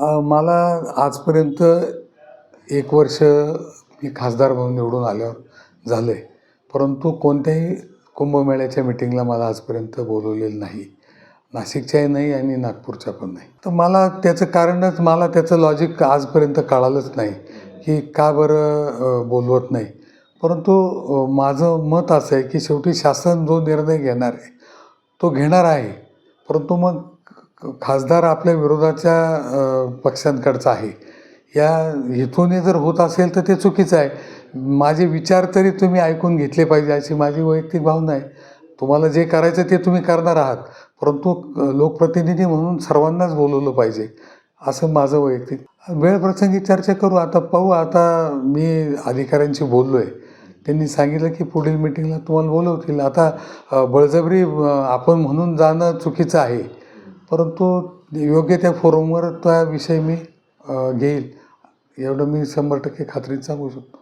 मला आजपर्यंत एक वर्ष मी खासदार म्हणून निवडून आल्यावर झालं आहे परंतु कोणत्याही कुंभमेळ्याच्या मिटिंगला मला आजपर्यंत बोलवलेलं नाही. नाशिकच्याही नाही आणि नागपूरच्या पण नाही. तर मला त्याचं कारणच मला त्याचं लॉजिक आजपर्यंत कळालंच नाही की का बरं बोलवत नाही. परंतु माझं मत असं आहे की शेवटी शासन जो निर्णय घेणार आहे तो घेणार आहे. परंतु मग खासदार आपल्या विरोधाच्या पक्षांकडचा आहे. या हेतूने जर होत असेल तर ते चुकीचं आहे. माझे विचार तरी तुम्ही ऐकून घेतले पाहिजे अशी माझी वैयक्तिक भावना आहे. तुम्हाला जे करायचं ते तुम्ही करणार आहात. परंतु लोकप्रतिनिधी म्हणून सर्वांनाच बोलवलं पाहिजे. असं माझं वैयक्तिक वेळ प्रसंगी चर्चा करू. आता पाहू. आता मी अधिकाऱ्यांशी बोललो आहे त्यांनी सांगितलं की पुढील मिटिंगला तुम्हाला बोलवतील. आता बळजबरी आपण म्हणून जाणं चुकीचं आहे. परंतु योग्य त्या फोरमवर त्या विषयी मी घेईल. एवढं मी शंभर टक्के खात्रीने सांगू शकतो.